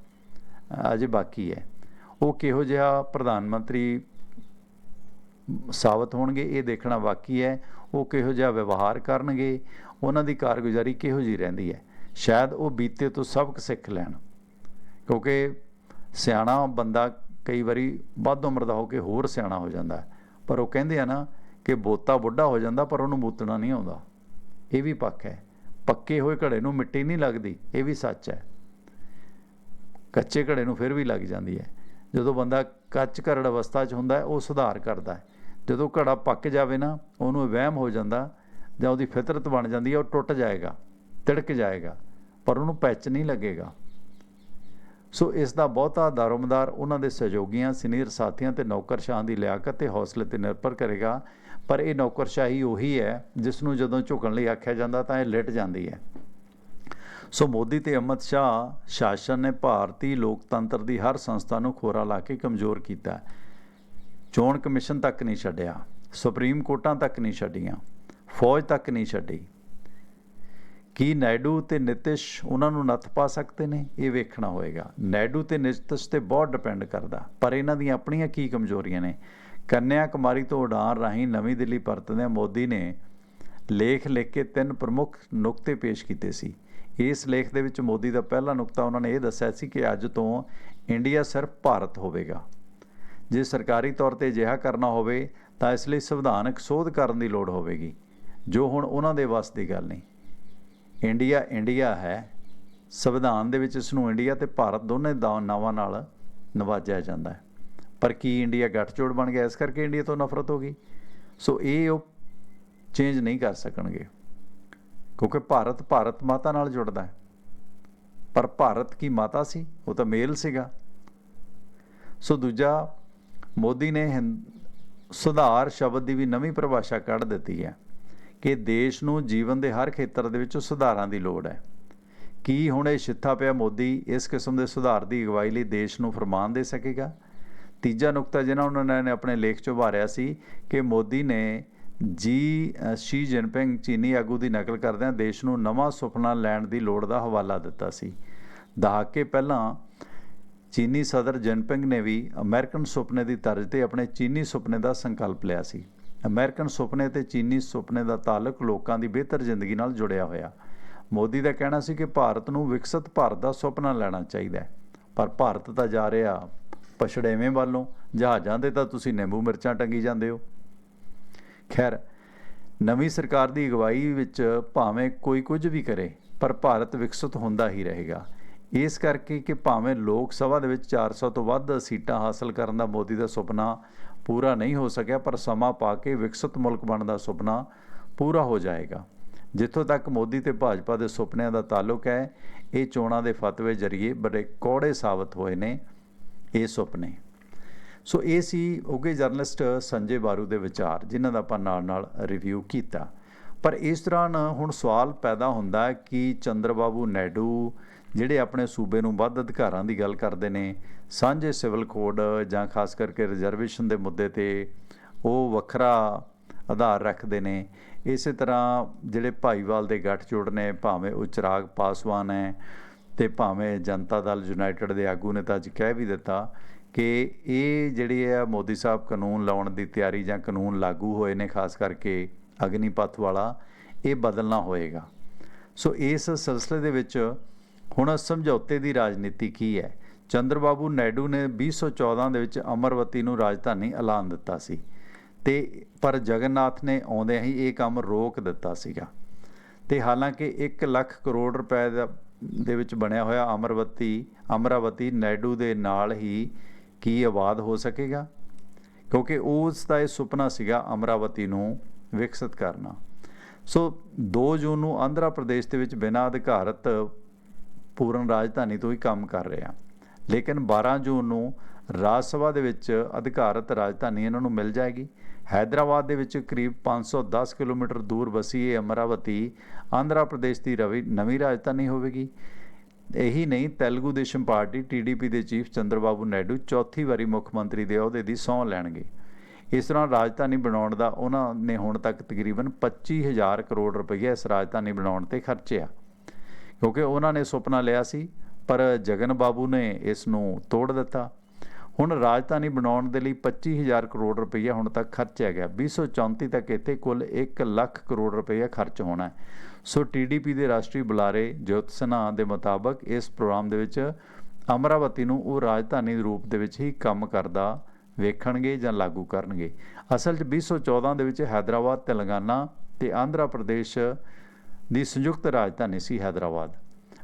ਅਜੇ ਬਾਕੀ ਹੈ। ਉਹ ਕਿਹੋ ਜਿਹਾ ਪ੍ਰਧਾਨ ਮੰਤਰੀ ਸਾਬਤ ਹੋਣਗੇ, ਇਹ ਦੇਖਣਾ ਬਾਕੀ ਹੈ। ਉਹ ਕਿਹੋ ਜਿਹਾ ਵਿਵਹਾਰ ਕਰਨਗੇ, ਉਹਨਾਂ ਦੀ ਕਾਰਗੁਜ਼ਾਰੀ ਕਿਹੋ ਜਿਹੀ ਰਹਿੰਦੀ ਹੈ। ਸ਼ਾਇਦ ਉਹ ਬੀਤੇ ਤੋਂ ਸਬਕ ਸਿੱਖ ਲੈਣ, ਕਿਉਂਕਿ ਸਿਆਣਾ ਬੰਦਾ ਕਈ ਵਾਰੀ ਵੱਧ ਉਮਰ ਦਾ ਹੋ ਕੇ ਹੋਰ ਸਿਆਣਾ ਹੋ ਜਾਂਦਾ ਪਰ ਉਹ ਕਹਿੰਦੇ ਆ ਨਾ ਕਿ ਬੋਤਾ ਬੁੱਢਾ ਹੋ ਜਾਂਦਾ ਪਰ ਉਹਨੂੰ ਬੂਤਣਾ ਨਹੀਂ ਆਉਂਦਾ। ਇਹ ਵੀ ਪੱਕ ਹੈ। ਪੱਕੇ ਹੋਏ ਘੜੇ ਨੂੰ ਮਿੱਟੀ ਨਹੀਂ ਲੱਗਦੀ, ਇਹ ਵੀ ਸੱਚ ਹੈ। ਕੱਚੇ ਘੜੇ ਨੂੰ ਫਿਰ ਵੀ ਲੱਗ ਜਾਂਦੀ ਹੈ। ਜਦੋਂ ਬੰਦਾ ਕੱਚ ਘਰੜ ਅਵਸਥਾ 'ਚ ਹੁੰਦਾ ਉਹ ਸੁਧਾਰ ਕਰਦਾ ਹੈ। ਜਦੋਂ ਘੜਾ ਪੱਕ ਜਾਵੇ ਨਾ, ਉਹਨੂੰ ਇਹ ਵਹਿਮ ਹੋ ਜਾਂਦਾ ਜਾਂ ਉਹਦੀ ਫਿਤਰਤ ਬਣ ਜਾਂਦੀ ਹੈ, ਉਹ ਟੁੱਟ ਜਾਏਗਾ, ਤਿੜਕ ਜਾਏਗਾ, ਪਰ ਉਹਨੂੰ ਪੈਚ ਨਹੀਂ ਲੱਗੇਗਾ। ਸੋ ਇਸ ਦਾ ਬਹੁਤਾ ਦਾਰੋਮਦਾਰ ਉਹਨਾਂ ਦੇ ਸਹਿਯੋਗੀਆਂ, ਸੀਨੀਅਰ ਸਾਥੀਆਂ ਤੇ ਨੌਕਰਸ਼ਾਹਾਂ ਦੀ ਲਿਆਕਤ ਤੇ ਹੌਸਲੇ ਤੇ ਨਿਰਭਰ ਕਰੇਗਾ। ਪਰ ਇਹ ਨੌਕਰਸ਼ਾਹੀ ਉਹੀ ਹੈ ਜਿਸ ਨੂੰ ਜਦੋਂ ਝੁਕਣ ਲਈ ਆਖਿਆ ਜਾਂਦਾ ਤਾਂ ਇਹ ਲਿਟ ਜਾਂਦੀ ਹੈ। ਸੋ ਮੋਦੀ ਤੇ ਅਮਿਤ ਸ਼ਾਹ ਸ਼ਾਸਨ ਨੇ ਭਾਰਤੀ ਲੋਕਤੰਤਰ ਦੀ ਹਰ ਸੰਸਥਾ ਨੂੰ ਖੋਰਾ ਲਾ ਕੇ ਕਮਜ਼ੋਰ ਕੀਤਾ। ਚੋਣ ਕਮਿਸ਼ਨ ਤੱਕ ਨਹੀਂ ਛੱਡਿਆ, ਸੁਪਰੀਮ ਕੋਰਟਾਂ ਤੱਕ ਨਹੀਂ ਛੱਡੀਆਂ, ਫੌਜ ਤੱਕ ਨਹੀਂ ਛੱਡੀ। ਕੀ ਨਾਇਡੂ ਤੇ ਨਿਤਿਸ਼ ਉਹਨਾਂ ਨੂੰ ਨੱਥ ਪਾ ਸਕਦੇ ਨੇ? ਇਹ ਵੇਖਣਾ ਹੋਏਗਾ। ਨਾਇਡੂ ਤੇ ਨਿਤਿਸ਼ ਤੇ ਬਹੁਤ ਡਿਪੈਂਡ ਕਰਦਾ, ਪਰ ਇਹਨਾਂ ਦੀਆਂ ਆਪਣੀਆਂ ਕੀ ਕਮਜ਼ੋਰੀਆਂ ਨੇ? ਕੰਨਿਆ ਕੁਮਾਰੀ ਤੋਂ ਉਡਾਨ ਰਾਹੀਂ ਨਵੀਂ ਦਿੱਲੀ ਪਰਤਦਿਆਂ ਮੋਦੀ ਨੇ ਲੇਖ ਲਿਖ ਕੇ ਤਿੰਨ ਪ੍ਰਮੁੱਖ ਨੁਕਤੇ ਪੇਸ਼ ਕੀਤੇ ਸੀ। ਇਸ ਲੇਖ ਦੇ ਵਿੱਚ ਮੋਦੀ ਦਾ ਪਹਿਲਾ ਨੁਕਤਾ ਉਹਨਾਂ ਨੇ ਇਹ ਦੱਸਿਆ ਸੀ ਕਿ ਅੱਜ ਤੋਂ ਇੰਡੀਆ ਸਿਰਫ ਭਾਰਤ ਹੋਵੇਗਾ। ਜੇ ਸਰਕਾਰੀ ਤੌਰ ਤੇ ਅਜਿਹਾ ਕਰਨਾ ਹੋਵੇ, ਤਾਂ ਇਸ ਲਈ ਸੰਵਿਧਾਨਕ ਸੋਧ ਕਰਨ ਦੀ ਲੋੜ ਹੋਵੇਗੀ। ਜੋ ਹੁਣ ਉਹਨਾਂ ਦੇ ਵੱਸ ਦੀ ਗੱਲ ਨਹੀਂ। ਇੰਡੀਆ ਇੰਡੀਆ ਹੈ। ਸੰਵਿਧਾਨ ਦੇ ਵਿੱਚ ਇਸ ਨੂੰ ਇੰਡੀਆ ਤੇ ਭਾਰਤ ਦੋਨੇ ਦਾ ਨਾਵਾਂ ਨਾਲ ਨਵਾਜਿਆ ਜਾਂਦਾ ਹੈ। ਪਰ ਕੀ ਇੰਡੀਆ ਗੱਠਜੋੜ ਬਣ ਗਿਆ? ਇਸ ਕਰਕੇ ਇੰਡੀਆ ਤੋਂ ਨਫ਼ਰਤ ਹੋ ਗਈ। ਸੋ ਇਹ ਉਹ ਚੇਂਜ ਨਹੀਂ ਕਰ ਸਕਣਗੇ। ਕਿਉਂਕਿ ਭਾਰਤ ਭਾਰਤ ਮਾਤਾ ਨਾਲ ਜੁੜਦਾ ਹੈ। ਪਰ ਭਾਰਤ ਕੀ ਮਾਤਾ ਸੀ? ਉਹ ਤਾਂ ਮੇਲ ਸੀਗਾ। ਸੋ ਦੂਜਾ, ਮੋਦੀ ਨੇ ਹਿੰਦ ਸੁਧਾਰ ਸ਼ਬਦ ਦੀ ਵੀ ਨਵੀਂ ਪਰਿਭਾਸ਼ਾ ਕੱਢ ਦਿੱਤੀ ਹੈ। ਕਿ ਦੇਸ਼ ਨੂੰ ਜੀਵਨ ਦੇ ਹਰ ਖੇਤਰ ਦੇ ਵਿੱਚ ਸੁਧਾਰਾਂ ਦੀ ਲੋੜ ਹੈ। ਕੀ ਹੁਣ ਇਹ ਛਿੱਥਾ ਪਿਆ ਮੋਦੀ ਇਸ ਕਿਸਮ ਦੇ ਸੁਧਾਰ ਦੀ ਅਗਵਾਈ ਲਈ ਦੇਸ਼ ਨੂੰ ਫਰਮਾਨ ਦੇ ਸਕੇਗਾ? ਤੀਜਾ ਨੁਕਤਾ ਜਿਹਨਾਂ ਉਹਨਾਂ ਨੇ ਆਪਣੇ ਲੇਖ 'ਚ ਉਭਾਰਿਆ ਸੀ ਕਿ ਮੋਦੀ ਨੇ ਜੀ ਸ਼ੀ ਜਿਨਪਿੰਗ ਚੀਨੀ ਆਗੂ ਦੀ ਨਕਲ ਕਰਦਿਆਂ ਦੇਸ਼ ਨੂੰ ਨਵਾਂ ਸੁਪਨਾ ਲੈਣ ਦੀ ਲੋੜ ਦਾ ਹਵਾਲਾ ਦਿੱਤਾ ਸੀ। ਦਹਾਕੇ ਪਹਿਲਾਂ ਚੀਨੀ ਸਦਰ ਜਿਨਪਿੰਗ ਨੇ ਵੀ ਅਮਰੀਕਨ ਸੁਪਨੇ ਦੀ ਤਰਜ਼ ਤੇ ਆਪਣੇ ਚੀਨੀ ਸੁਪਨੇ ਦਾ ਸੰਕਲਪ ਲਿਆ ਸੀ। ਅਮਰੀਕਨ ਸੁਪਨੇ ਤੇ ਚੀਨੀ ਸੁਪਨੇ ਦਾ ਤਾਲੁਕ ਲੋਕਾਂ ਦੀ ਬਿਹਤਰ ਜ਼ਿੰਦਗੀ ਨਾਲ ਜੁੜਿਆ ਹੋਇਆ। ਮੋਦੀ ਦਾ ਕਹਿਣਾ ਸੀ ਕਿ ਭਾਰਤ ਨੂੰ ਵਿਕਸਿਤ ਭਾਰਤ ਦਾ ਸੁਪਨਾ ਲੈਣਾ ਚਾਹੀਦਾ ਹੈ। ਪਰ ਭਾਰਤ ਤਾਂ ਜਾ ਰਿਹਾ ਪਛੜੇਵੇਂ ਵੱਲੋਂ, ਜਹਾਜ਼ਾਂ ਦੇ ਤਾਂ ਤੁਸੀਂ ਨਿੰਬੂ ਮਿਰਚਾਂ ਟੰਗੀ ਜਾਂਦੇ ਹੋ। ਖੈਰ, ਨਵੀਂ ਸਰਕਾਰ ਦੀ ਅਗਵਾਈ ਵਿੱਚ ਭਾਵੇਂ ਕੋਈ ਕੁਝ ਵੀ ਕਰੇ, ਪਰ ਭਾਰਤ ਵਿਕਸਿਤ ਹੁੰਦਾ ਹੀ ਰਹੇਗਾ। ਇਸ ਕਰਕੇ ਕਿ ਭਾਵੇਂ ਲੋਕ ਸਭਾ ਦੇ ਵਿੱਚ 400 ਤੋਂ ਵੱਧ ਸੀਟਾਂ ਹਾਸਲ ਕਰਨ ਦਾ ਮੋਦੀ ਦਾ ਸੁਪਨਾ ਪੂਰਾ ਨਹੀਂ ਹੋ ਸਕਿਆ, ਪਰ ਸਮਾਂ ਪਾ ਕੇ ਵਿਕਸਿਤ ਮੁਲਕ ਬਣਨ ਦਾ ਸੁਪਨਾ ਪੂਰਾ ਹੋ ਜਾਏਗਾ। ਜਿੱਥੋਂ ਤੱਕ ਮੋਦੀ ਤੇ ਭਾਜਪਾ ਦੇ ਸੁਪਨਿਆਂ ਦਾ ਤਾਲੁਕ ਹੈ, ਇਹ ਚੋਣਾਂ ਦੇ ਫਤਵੇ ਜ਼ਰੀਏ ਬੜੇ ਕੌੜੇ ਸਾਬਤ ਹੋਏ ਨੇ ਇਹ ਸੁਪਨੇ। ਸੋ ਇਹ ਸੀ ਉਗੇ ਜਰਨਲਿਸਟ ਸੰਜੇ ਬਾਰੂ ਦੇ ਵਿਚਾਰ, ਜਿਨ੍ਹਾਂ ਦਾ ਆਪਾਂ ਨਾਲ ਨਾਲ ਰਿਵਿਊ ਕੀਤਾ। ਪਰ ਇਸ ਦੌਰਾਨ ਹੁਣ ਸਵਾਲ ਪੈਦਾ ਹੁੰਦਾ ਹੈ ਕਿ ਚੰਦਰਬਾਬੂ ਨਾਇਡੂ ਜਿਹੜੇ ਆਪਣੇ ਸੂਬੇ ਨੂੰ ਵੱਧ ਅਧਿਕਾਰਾਂ ਦੀ ਗੱਲ ਕਰਦੇ ਨੇ, ਸਾਂਝੇ ਸਿਵਲ ਕੋਡ ਜਾਂ ਖਾਸ ਕਰਕੇ ਰਿਜ਼ਰਵੇਸ਼ਨ ਦੇ ਮੁੱਦੇ ਤੇ ਉਹ ਵੱਖਰਾ ਆਧਾਰ ਰੱਖਦੇ ਨੇ। ਇਸੇ ਤਰ੍ਹਾਂ ਜਿਹੜੇ ਭਾਈਵਾਲ ਦੇ ਗੱਠਜੋੜ ਨੇ, ਭਾਵੇਂ ਉਹ ਚਿਰਾਗ ਪਾਸਵਾਨ ਹੈ ਤੇ ਭਾਵੇਂ ਜਨਤਾ ਦਲ ਯੂਨਾਈਟਿਡ ਦੇ ਆਗੂ ਨੇ ਤਾਂ ਅੱਜ ਕਹਿ ਵੀ ਦਿੱਤਾ ਕਿ ਇਹ ਜਿਹੜੀ ਆ ਮੋਦੀ ਸਾਹਿਬ ਕਾਨੂੰਨ ਲਾਉਣ ਦੀ ਤਿਆਰੀ ਜਾਂ ਕਾਨੂੰਨ ਲਾਗੂ ਹੋਏ ਨੇ, ਖਾਸ ਕਰਕੇ ਅਗਨੀਪਥ ਵਾਲਾ, ਇਹ ਬਦਲਣਾ ਹੋਏਗਾ। ਸੋ ਇਸ ਸਿਲਸਿਲੇ ਦੇ ਵਿੱਚ ਹੁਣ ਸਮਝੌਤੇ ਦੀ ਰਾਜਨੀਤੀ ਕੀ ਹੈ? ਚੰਦਰਬਾਬੂ ਨਾਇਡੂ ਨੇ 2014 ਦੇ ਵਿੱਚ ਅਮਰਵਤੀ ਨੂੰ ਰਾਜਧਾਨੀ ਐਲਾਨ ਦਿੱਤਾ ਸੀ ਤੇ ਪਰ ਜਗਨਨਾਥ ਨੇ ਆਉਂਦਿਆਂ ਹੀ ਇਹ ਕੰਮ ਰੋਕ ਦਿੱਤਾ ਸੀਗਾ। ਤੇ ਹਾਲਾਂਕਿ 1 ਲੱਖ ਕਰੋੜ ਰੁਪਏ ਦਾ ਦੇ ਵਿੱਚ ਬਣਿਆ ਹੋਇਆ ਅਮਰਵਤੀ, ਅਮਰਾਵਤੀ ਨਾਇਡੂ ਦੇ ਨਾਲ ਹੀ ਕੀ ਆਬਾਦ ਹੋ ਸਕੇਗਾ? ਕਿਉਂਕਿ ਉਸ ਦਾ ਇਹ ਸੁਪਨਾ ਸੀਗਾ ਅਮਰਾਵਤੀ ਨੂੰ ਵਿਕਸਿਤ ਕਰਨਾ। ਸੋ 2 ਜੂਨ ਨੂੰ ਆਂਧਰਾ ਪ੍ਰਦੇਸ਼ ਦੇ ਵਿੱਚ ਬਿਨਾਂ ਅਧਿਕਾਰਤ ਪੂਰਨ ਰਾਜਧਾਨੀ ਤੋਂ ਹੀ ਕੰਮ ਕਰ ਰਿਹਾ ਲੇਕਿਨ 12 ਜੂਨ ਨੂੰ ਰਾਜ ਸਭਾ ਦੇ ਵਿੱਚ ਅਧਿਕਾਰਤ ਰਾਜਧਾਨੀ ਇਹਨਾਂ ਨੂੰ ਮਿਲ ਜਾਏਗੀ। ਹైదరాబాద్ ਦੇ ਵਿੱਚ ਕਰੀਬ 510 ਕਿਲੋਮੀਟਰ ਦੂਰ ਵਸੀ ਇਹ ਅਮਰਾਵਤੀ ਆਂਧਰਾ ਪ੍ਰਦੇਸ਼ ਦੀ ਰਵੀ, ਨਵੀਂ ਰਾਜਧਾਨੀ ਹੋਵੇਗੀ। ਇਹੀ ਨਹੀਂ, ਤੇਲਗੂ ਦੇਸ਼ਮ ਪਾਰਟੀ ਟੀਡੀਪੀ ਦੇ ਚੀਫ ਚੰਦਰਬਾਬੂ ਨਾਇਡੂ ਚੌਥੀ ਵਾਰੀ ਮੁੱਖ ਮੰਤਰੀ ਦੇ ਅਹੁਦੇ ਦੀ ਸਹੁੰ ਲੈਣਗੇ। ਇਸ ਤਰ੍ਹਾਂ ਰਾਜਧਾਨੀ ਬਣਾਉਣ ਦਾ ਉਹਨਾਂ ਨੇ ਹੁਣ ਤੱਕ ਤਕਰੀਬਨ 25000 ਕਰੋੜ ਰੁਪਏ ਇਸ ਰਾਜਧਾਨੀ ਬਣਾਉਣ ਤੇ ਖਰਚਿਆ। ਕਿਉਂਕਿ ਉਹਨਾਂ ਨੇ ਸੁਪਨਾ ਲਿਆ ਸੀ, ਪਰ ਜਗਨ ਬਾਬੂ ਨੇ ਇਸ ਨੂੰ ਤੋੜ ਦਿੱਤਾ। ਹੁਣ ਰਾਜਧਾਨੀ ਬਣਾਉਣ ਦੇ ਲਈ 25000 ਕਰੋੜ ਰੁਪਏ ਹੁਣ ਤੱਕ ਖਰਚਿਆ ਗਿਆ 2034 ਤੱਕ ਇੱਥੇ ਕੁੱਲ 1 ਲੱਖ ਕਰੋੜ ਰੁਪਏ ਖਰਚ ਹੋਣਾ ਹੈ। ਸੋ ਟੀਡੀਪੀ ਦੇ ਰਾਸ਼ਟਰੀ ਬੁਲਾਰੇ ਜੋਤ ਸਿਨਹਾ ਦੇ ਮੁਤਾਬਕ ਇਸ ਪ੍ਰੋਗਰਾਮ ਦੇ ਵਿੱਚ ਅਮਰਾਵਤੀ ਨੂੰ ਉਹ ਰਾਜਧਾਨੀ ਦੇ ਰੂਪ ਦੇ ਵਿੱਚ ਹੀ ਕੰਮ ਕਰਦਾ ਵੇਖਣਗੇ ਜਾਂ ਲਾਗੂ ਕਰਨਗੇ। ਅਸਲ 'ਚ 2014 ਦੇ ਵਿੱਚ ਹైదరాబాద్ ਤੇਲੰਗਾਨਾ ਤੇ ਆਂਧਰਾ ਪ੍ਰਦੇਸ਼ ਦੀ ਸੰਯੁਕਤ ਰਾਜਧਾਨੀ ਸੀ ਹైదరాబాద్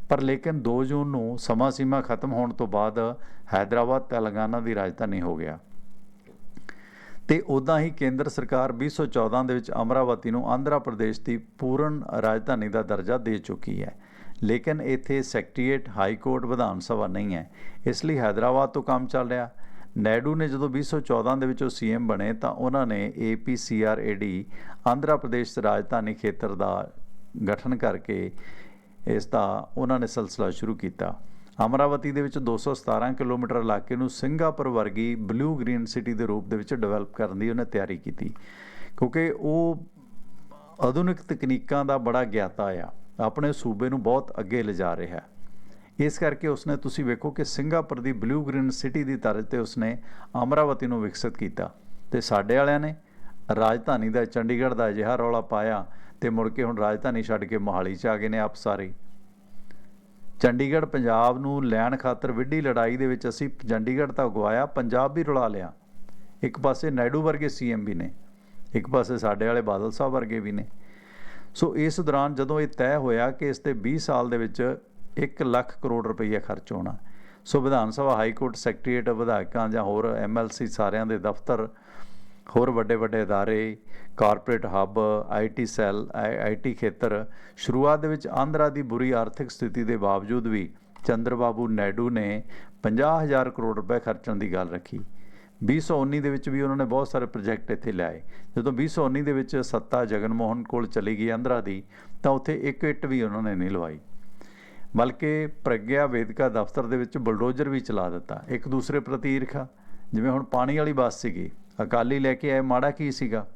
ਪਰ ਲੇਕਿਨ 2 ਜੂਨ ਨੂੰ ਸਮਾਂ ਸੀਮਾ ਖਤਮ ਹੋਣ ਤੋਂ ਬਾਅਦ ਹైదరాబాద్ ਤੇਲੰਗਾਨਾ ਦੀ ਰਾਜਧਾਨੀ ਹੋ ਗਿਆ। ਤੇ ਉਦਾਂ ਹੀ ਕੇਂਦਰ ਸਰਕਾਰ 2014 ਦੇ ਵਿੱਚ ਅਮਰਾਵਤੀ ਨੂੰ ਆਂਧਰਾ ਪ੍ਰਦੇਸ਼ ਦੀ ਪੂਰਨ ਰਾਜਧਾਨੀ ਦਾ ਦਰਜਾ ਦੇ ਚੁੱਕੀ ਹੈ। ਲੇਕਿਨ ਇੱਥੇ secretariat high court Vidhan Sabha ਨਹੀਂ ਹੈ। ਇਸ ਲਈ ਹైదరాబాద్ ਤੋਂ ਕੰਮ ਚੱਲ ਰਿਹਾ। ਨੈਡੂ ਨੇ ਜਦੋਂ 2014 ਦੇ ਵਿੱਚ ਉਹ ਸੀਐਮ ਬਣੇ ਤਾਂ ਉਹਨਾਂ ਨੇ APCRAD ਆਂਧਰਾ ਪ੍ਰਦੇਸ਼ ਰਾਜਧਾਨੀ ਖੇਤਰ ਦਾ ਗਠਨ ਕਰਕੇ ਇਸ ਦਾ ਉਹਨਾਂ ਨੇ ਸਿਲਸਿਲਾ ਸ਼ੁਰੂ ਕੀਤਾ। ਅਮਰਾਵਤੀ ਦੇ ਵਿੱਚ 217 ਕਿਲੋਮੀਟਰ ਇਲਾਕੇ ਨੂੰ ਸਿੰਗਾਪੁਰ ਵਰਗੀ ਬਲੂ ਗ੍ਰੀਨ ਸਿਟੀ ਦੇ ਰੂਪ ਦੇ ਵਿੱਚ ਡਿਵੈਲਪ ਕਰਨ ਦੀ ਉਹਨੇ ਤਿਆਰੀ ਕੀਤੀ। ਕਿਉਂਕਿ ਉਹ ਆਧੁਨਿਕ ਤਕਨੀਕਾਂ ਦਾ ਬੜਾ ਗਿਆਤਾ ਆ। ਆਪਣੇ ਸੂਬੇ ਨੂੰ ਬਹੁਤ ਅੱਗੇ ਲਿਜਾ ਰਿਹਾ। ਹੈ ਇਸ ਕਰਕੇ ਉਸਨੇ, ਤੁਸੀਂ ਵੇਖੋ ਕਿ ਸਿੰਗਾਪੁਰ ਦੀ ਬਲੂ ਗ੍ਰੀਨ ਸਿਟੀ ਦੀ ਤਰਜ਼ ਤੇ ਉਸਨੇ ਅਮਰਾਵਤੀ ਨੂੰ ਵਿਕਸਿਤ ਕੀਤਾ। ਤੇ ਸਾਡੇ ਵਾਲਿਆਂ ਨੇ ਰਾਜਧਾਨੀ ਦਾ, ਚੰਡੀਗੜ੍ਹ ਦਾ ਅਜਿਹਾ ਰੌਲਾ ਪਾਇਆ ਤੇ ਮੁੜ ਕੇ ਹੁਣ ਰਾਜਧਾਨੀ ਛੱਡ ਕੇ ਮੋਹਾਲੀ 'ਚ ਆ ਗਏ ਨੇ ਆਪ ਸਾਰੇ। ਚੰਡੀਗੜ੍ਹ, ਪੰਜਾਬ ਨੂੰ ਲੈਣ ਖਾਤਰ ਵਿੱਢੀ ਲੜਾਈ ਦੇ ਵਿੱਚ ਅਸੀਂ ਚੰਡੀਗੜ੍ਹ ਤਾਂ ਗਵਾਇਆ, ਪੰਜਾਬ ਵੀ ਰੁਲਾ ਲਿਆ। ਇੱਕ ਪਾਸੇ ਨਾਇਡੂ ਵਰਗੇ ਸੀਐਮ ਵੀ ਨੇ, ਇੱਕ ਪਾਸੇ ਸਾਡੇ ਵਾਲੇ ਬਾਦਲ ਸਾਹਿਬ ਵਰਗੇ ਵੀ ਨੇ। ਸੋ ਇਸ ਦੌਰਾਨ ਜਦੋਂ ਇਹ ਤੈਅ ਹੋਇਆ ਕਿ ਇਸ ਤੇ 20 ਸਾਲ ਦੇ ਵਿੱਚ 1 ਲੱਖ ਕਰੋੜ ਰੁਪਈਆ ਖਰਚ ਹੋਣਾ, ਸੋ Vidhan Sabha high court secretariat ਵਿਧਾਇਕਾਂ ਜਾਂ ਹੋਰ ਐਮਐਲਸੀ ਸਾਰਿਆਂ ਦੇ ਦਫ਼ਤਰ ਹੋਰ ਵੱਡੇ ਵੱਡੇ ਅਦਾਰੇ, corporate hub IT cell IT ਖੇਤਰ, ਸ਼ੁਰੂਆਤ ਦੇ ਵਿੱਚ ਆਂਧਰਾ ਦੀ ਬੁਰੀ ਆਰਥਿਕ ਸਥਿਤੀ ਦੇ ਬਾਵਜੂਦ ਵੀ ਚੰਦਰਬਾਬੂ ਨਾਇਡੂ ਨੇ 50000 ਕਰੋੜ ਰੁਪਏ ਖਰਚਣ ਦੀ ਗੱਲ ਰੱਖੀ। 2019 ਦੇ ਵਿੱਚ ਵੀ ਉਹਨਾਂ ਨੇ ਬਹੁਤ ਸਾਰੇ ਪ੍ਰੋਜੈਕਟ ਇੱਥੇ ਲਿਆਏ। ਜਦੋਂ 2019 ਦੇ ਵਿੱਚ ਸੱਤਾ ਜਗਨ ਮੋਹਨ ਕੋਲ ਚਲੀ ਗਈ ਆਂਧਰਾ ਦੀ, ਤਾਂ ਉੱਥੇ ਇੱਕ ਇੱਟ ਵੀ ਉਹਨਾਂ ਨੇ ਨਹੀਂ ਲਵਾਈ। ਬਲਕਿ ਪ੍ਰਗਿਆ ਵੇਦਕਾ ਦਫ਼ਤਰ ਦੇ ਵਿੱਚ ਬਲਡੋਜ਼ਰ ਵੀ ਚਲਾ ਦਿੱਤਾ, ਇੱਕ ਦੂਸਰੇ ਪ੍ਰਤੀ ਈਰਖਾ। ਜਿਵੇਂ ਹੁਣ ਪਾਣੀ ਵਾਲੀ ਬੱਸ ਸੀਗੀ। ਅਕਾਲੀ ਲੈ ਕੇ ਆਏ, ਮਾੜਾ ਕੀ ਸੀਗਾ?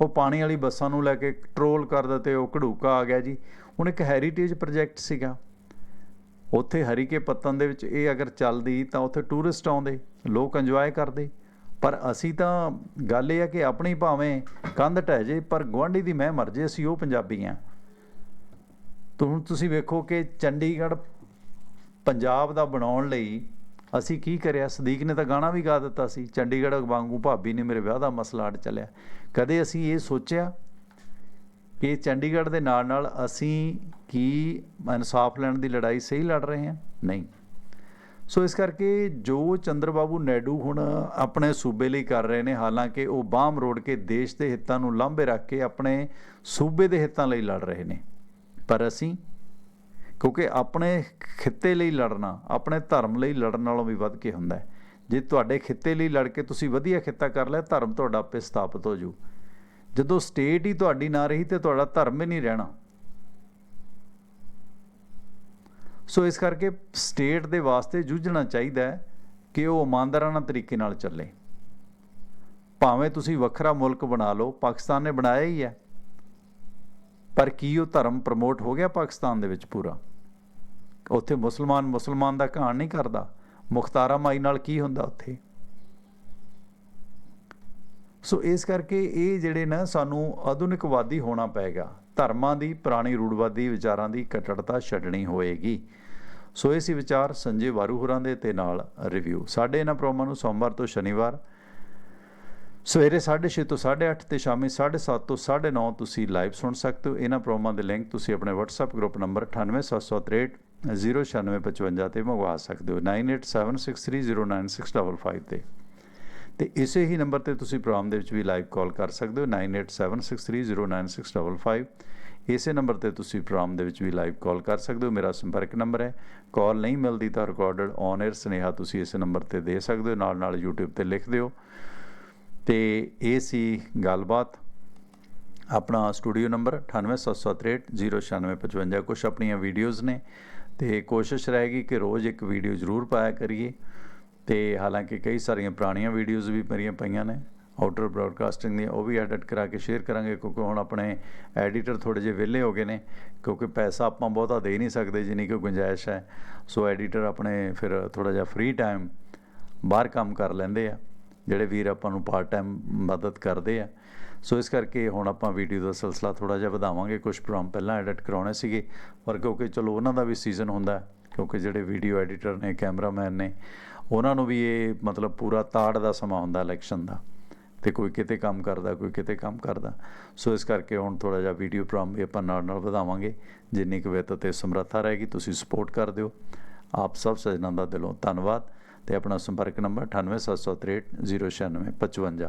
ਉਹ ਪਾਣੀ ਵਾਲੀ ਬੱਸਾਂ ਨੂੰ ਲੈ ਕੇ ਟਰੋਲ ਕਰ ਦਿੱਤੇ, ਉਹ ਘੜੂਕਾ ਆ ਗਿਆ ਜੀ। ਹੁਣ ਇੱਕ ਹੈਰੀਟੇਜ ਪ੍ਰੋਜੈਕਟ ਸੀਗਾ। ਉੱਥੇ ਹਰੀਕੇ ਪੱਤਨ ਦੇ ਵਿੱਚ ਇਹ ਅਗਰ ਚੱਲਦੀ ਤਾਂ ਉੱਥੇ ਟੂਰਿਸਟ ਆਉਂਦੇ, ਲੋਕ ਇੰਜੋਏ ਕਰਦੇ। ਪਰ ਅਸੀਂ ਤਾਂ ਗੱਲ ਇਹ ਹੈ ਕਿ ਆਪਣੀ ਭਾਵੇਂ ਕੰਧ ਢਹਿ ਜੇ, ਪਰ ਗੁਆਂਢੀ ਦੀ ਮੈਂ ਮਰ ਜੇ ਅਸੀਂ ਉਹ ਪੰਜਾਬੀ ਆ। ਤਾਂ ਹੁਣ ਤੁਸੀਂ ਵੇਖੋ ਕਿ ਚੰਡੀਗੜ੍ਹ ਪੰਜਾਬ ਦਾ ਬਣਾਉਣ ਲਈ ਅਸੀਂ ਕੀ ਕਰਿਆ? ਸਦੀਕ ਨੇ ਤਾਂ ਗਾਣਾ ਵੀ ਗਾ ਦਿੱਤਾ ਸੀ। ਚੰਡੀਗੜ੍ਹ ਵਾਂਗੂ ਭਾਬੀ ਨੇ ਮੇਰੇ ਵਿਆਹ ਦਾ ਮਸਲਾ ਅੜ ਚੱਲਿਆ। ਕਦੇ ਅਸੀਂ ਇਹ ਸੋਚਿਆ ਕਿ ਚੰਡੀਗੜ੍ਹ ਦੇ ਨਾਲ ਨਾਲ ਅਸੀਂ ਕੀ ਇਨਸਾਫ ਲੈਣ ਦੀ ਲੜਾਈ ਸਹੀ ਲੜ ਰਹੇ ਹਾਂ? ਨਹੀਂ। ਸੋ ਇਸ ਕਰਕੇ ਜੋ ਚੰਦਰਬਾਬੂ ਨਾਇਡੂ ਹੁਣ ਆਪਣੇ ਸੂਬੇ ਲਈ ਕਰ ਰਹੇ ਨੇ, ਹਾਲਾਂਕਿ ਉਹ ਬਾਹਮ ਰੋੜ ਕੇ ਦੇਸ਼ ਦੇ ਹਿੱਤਾਂ ਨੂੰ ਲਾਂਭੇ ਰੱਖ ਕੇ ਆਪਣੇ ਸੂਬੇ ਦੇ ਹਿੱਤਾਂ ਲਈ ਲੜ ਰਹੇ ਨੇ। ਪਰ ਅਸੀਂ ਕਿਉਂਕਿ ਆਪਣੇ ਖਿੱਤੇ ਲਈ ਲੜਨਾ, ਆਪਣੇ ਧਰਮ ਲਈ ਲੜਨ ਨਾਲੋਂ ਵੀ ਵੱਧ ਕੇ ਹੁੰਦਾ ਹੈ। ਜੇ ਤੁਹਾਡੇ ਖਿੱਤੇ ਲਈ ਲੜ ਕੇ ਤੁਸੀਂ ਵਧੀਆ ਖਿੱਤਾ ਕਰ ਲਿਆ, ਧਰਮ ਤੁਹਾਡਾ ਆਪੇ ਸਥਾਪਿਤ ਹੋ ਜੂ ਜਦੋਂ ਸਟੇਟ ਹੀ ਤੁਹਾਡੀ ਨਾ ਰਹੀ ਤੇ ਤੁਹਾਡਾ ਧਰਮ ਹੀ ਨਹੀਂ ਰਹਿਣਾ। ਸੋ ਇਸ ਕਰਕੇ ਸਟੇਟ ਦੇ ਵਾਸਤੇ ਜੂਝਣਾ ਚਾਹੀਦਾ ਹੈ ਕਿ ਉਹ ਇਮਾਨਦਾਰਾਨਾ ਤਰੀਕੇ ਨਾਲ ਚੱਲੇ। ਭਾਵੇਂ ਤੁਸੀਂ ਵੱਖਰਾ ਮੁਲਕ ਬਣਾ ਲਓ, ਪਾਕਿਸਤਾਨ ਨੇ ਬਣਾਇਆ ਹੀ ਹੈ। ਪਰ ਕੀ ਉਹ ਧਰਮ ਪ੍ਰਮੋਟ ਹੋ ਗਿਆ ਪਾਕਿਸਤਾਨ ਦੇ ਵਿੱਚ ਪੂਰਾ? ਉੱਥੇ ਮੁਸਲਮਾਨ ਮੁਸਲਮਾਨ ਦਾ ਕਹਾਣ ਨਹੀਂ ਕਰਦਾ। ਮੁਖਤਾਰਾ ਮਾਈ ਨਾਲ ਕੀ ਹੁੰਦਾ ਉੱਥੇ? ਸੋ ਇਸ ਕਰਕੇ ਇਹ ਜਿਹੜੇ ਨਾ ਸਾਨੂੰ ਆਧੁਨਿਕਵਾਦੀ ਹੋਣਾ ਪਏਗਾ। ਧਰਮਾਂ ਦੀ, ਪੁਰਾਣੀ ਰੂੜਵਾਦੀ ਵਿਚਾਰਾਂ ਦੀ ਕਟੜਤਾ ਛੱਡਣੀ ਹੋਏਗੀ। ਸੋ ਇਹ ਸੀ ਵਿਚਾਰ ਸੰਜੇ ਵਾਰੂ ਹੋਰਾਂ ਦੇ ਤੇ ਨਾਲ ਰਿਵਿਊ। ਸਾਡੇ ਇਹਨਾਂ ਪ੍ਰੋਗਰਾਮਾਂ ਨੂੰ ਸੋਮਵਾਰ ਤੋਂ ਸ਼ਨੀਵਾਰ ਸਵੇਰੇ 6:30 ਤੋਂ 8:30 ਤੇ ਸ਼ਾਮੀ 7:30 ਤੋਂ 9:30 ਤੁਸੀਂ ਲਾਈਵ ਸੁਣ ਸਕਦੇ ਹੋ। ਇਹਨਾਂ ਪ੍ਰੋਗਰਾਮਾਂ ਦੇ ਲਿੰਕ ਤੁਸੀਂ ਆਪਣੇ WhatsApp ਗਰੁੱਪ ਨੰਬਰ 98763 09655 ਤੇ ਮੰਗਵਾ ਸਕਦੇ ਹੋ। 9876309655 ਤੇ। ਤੇ ਇਸੇ ਹੀ ਨੰਬਰ ਤੇ ਤੁਸੀਂ ਪ੍ਰੋਗਰਾਮ ਦੇ ਵਿੱਚ ਵੀ ਲਾਈਵ ਕਾਲ ਕਰ ਸਕਦੇ ਹੋ। 9876309655 ਇਸੇ ਨੰਬਰ ਤੇ ਤੁਸੀਂ ਪ੍ਰੋਗਰਾਮ ਦੇ ਵਿੱਚ ਵੀ ਲਾਈਵ ਕਾਲ ਕਰ ਸਕਦੇ ਹੋ। ਮੇਰਾ ਸੰਪਰਕ ਨੰਬਰ ਹੈ। ਕਾਲ ਨਹੀਂ ਮਿਲਦੀ ਤਾਂ ਰਿਕਾਰਡਡ ਔਨ 에ਅਰ ਸੁਨੇਹਾ ਤੁਸੀਂ ਇਸ ਨੰਬਰ ਤੇ ਦੇ ਸਕਦੇ ਹੋ। ਨਾਲ ਨਾਲ YouTube ਤੇ ਲਿਖ ਦਿਓ। ਤੇ ਇਹ ਸੀ ਗੱਲਬਾਤ। ਆਪਣਾ ਸਟੂਡੀਓ ਨੰਬਰ 9877309655 ਕੁਝ ਆਪਣੀਆਂ ਵੀਡੀਓਜ਼ ਨੇ ਤੇ ਕੋਸ਼ਿਸ਼ ਰਹੇਗੀ ਕਿ ਰੋਜ਼ ਇੱਕ ਵੀਡੀਓ ਜ਼ਰੂਰ ਪਾਇਆ ਕਰੀਏ। ਤੇ ਹਾਲਾਂਕਿ ਕਈ ਸਾਰੀਆਂ ਪੁਰਾਣੀਆਂ ਵੀਡੀਓਜ਼ ਵੀ ਮੇਰੀਆਂ ਪਈਆਂ ਨੇ। ਆਊਟਰ ਬ੍ਰਾਡਕਾਸਟਿੰਗ ਦੀਆਂ ਉਹ ਵੀ ਐਡਿਟ ਕਰਾ ਕੇ ਸ਼ੇਅਰ ਕਰਾਂਗੇ, ਕਿਉਂਕਿ ਹੁਣ ਆਪਣੇ ਐਡੀਟਰ ਥੋੜੇ ਜਿਹੇ ਵਿਹਲੇ ਹੋ ਗਏ ਨੇ, ਕਿਉਂਕਿ ਪੈਸਾ ਆਪਾਂ ਬਹੁਤਾ ਦੇ ਨਹੀਂ ਸਕਦੇ, ਜਿੰਨੀ ਕਿ ਗੁੰਜਾਇਸ਼ ਹੈ। ਸੋ ਐਡੀਟਰ ਆਪਣੇ ਫਿਰ ਥੋੜਾ ਜਿਹਾ ਫ੍ਰੀ ਟਾਈਮ ਬਾਹਰ ਕੰਮ ਕਰ ਲੈਂਦੇ ਆ। ਜਿਹੜੇ ਵੀਰ ਆਪਾਂ ਨੂੰ ਪਾਰਟ ਟਾਈਮ ਮਦਦ ਕਰਦੇ ਆ। ਸੋ ਇਸ ਕਰਕੇ ਹੁਣ ਆਪਾਂ ਵੀਡੀਓ ਦਾ ਸਿਲਸਿਲਾ ਥੋੜਾ ਜਿਹਾ ਵਧਾਵਾਂਗੇ। ਕੁਝ ਪ੍ਰੋਗਰਾਮ ਪਹਿਲਾਂ ਐਡਿਟ ਕਰਾਉਣੇ ਸੀਗੇ। ਪਰ ਕਿਉਂਕਿ ਚਲੋ ਉਹਨਾਂ ਦਾ ਵੀ ਸੀਜ਼ਨ ਹੁੰਦਾ ਕਿਉਂਕਿ ਜਿਹੜੇ ਵੀਡੀਓ ਐਡੀਟਰ ਨੇ ਕੈਮਰਾਮੈਨ ਨੇ, ਉਹਨਾਂ ਨੂੰ ਵੀ ਇਹ ਮਤਲਬ ਪੂਰਾ ਤਾੜ ਦਾ ਸਮਾਂ ਹੁੰਦਾ ਇਲੈਕਸ਼ਨ ਦਾ। ਤੇ ਕੋਈ ਕਿਤੇ ਕੰਮ ਕਰਦਾ, ਕੋਈ ਕਿਤੇ ਕੰਮ ਕਰਦਾ। ਸੋ ਇਸ ਕਰਕੇ ਹੁਣ ਥੋੜਾ ਜਿਹਾ ਵੀਡੀਓ ਪ੍ਰੋਗਰਾਮ ਵੀ ਆਪਾਂ ਨਾਲ ਨਾਲ ਵਧਾਵਾਂਗੇ। ਜਿੰਨੀ ਕੁ ਵਿੱਤ ਤੇ ਸਮਰੱਥਾ ਰਹੇਗੀ, ਤੁਸੀਂ ਸਪੋਰਟ ਕਰ ਦਿਓ। ਆਪ ਸਭ ਸਜਣਾ ਦਾ ਦਿਲੋਂ ਧੰਨਵਾਦ। ਤੇ ਆਪਣਾ ਸੰਪਰਕ ਨੰਬਰ 9876309655